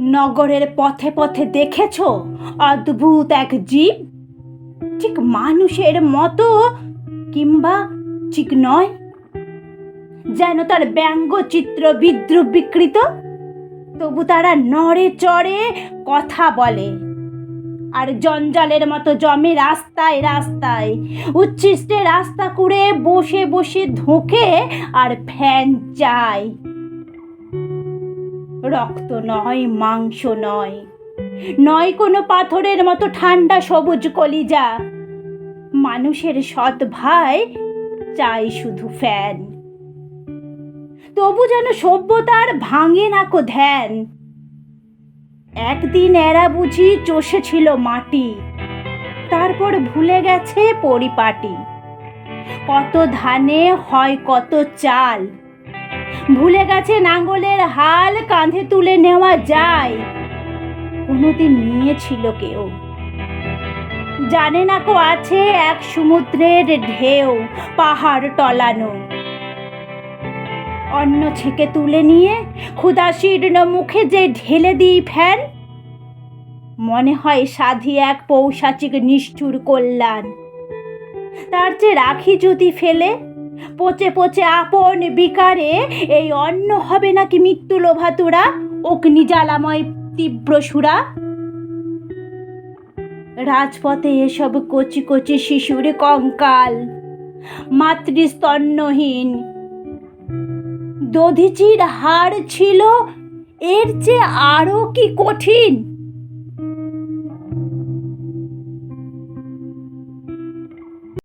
নগরের পথে পথে দেখেছ? অদ্ভুত এক জীব? ঠিক মানুষের মতো কিংবা ঠিক নয়? যেন তার ব্যঙ্গচিত্র বিদ্রুপ বিকৃত। তবু তারা নড়ে চড়ে কথা বলে। আর জঞ্জালের মতো জমে রাস্তায় রাস্তায়। উচ্ছিষ্টে রাস্তা কুড়ে বসে বসে ধোঁকে আর ফ্যান চায়। রক্ত নয়, মাংস নয়। নয় কোনো পাথরের মতো ঠান্ডা সবুজ কলিজা। মানুষের সৎ ভাই চাই শুধু ফ্যান। তবু যেন সভ্যতার ভাঙে না কো ধ্যান। একদিন এরা বুঝি চষেছিল মাটি। তারপর ভুলে গেছে পরিপাটি। কত ধানে হয় কত চাল। ভুলে গেছে নাঙ্গলের হাল কাঁধে তুলে নেওয়া যায়। কোনোদিন নিয়েছিল কেউ। জানে না কো আছে এক সমুদ্রের ঢেউ, পাহাড় টলানো। অন্ন ছেঁকে তুলে নিয়ে ক্ষুদা শীর্ণ মুখে যে ঢেলে দিই ফ্যান, মনে হয় সাধি এক পৌষাচিক নিষ্ঠুর কল্যাণ। তার চেয়ে রাখি যদি ফেলে পচে পচে আপন বিকারে, এই অন্ন হবে নাকি মৃত্যু লোভাতুরা অগ্নি জ্বালাময় তীব্র সুরা? রাজপথে এসব কচি কচি শিশুর কঙ্কাল, মাতৃস্তন্যহীন। দধিচির হার ছিল, এর চেয়ে আরও কি কঠিন?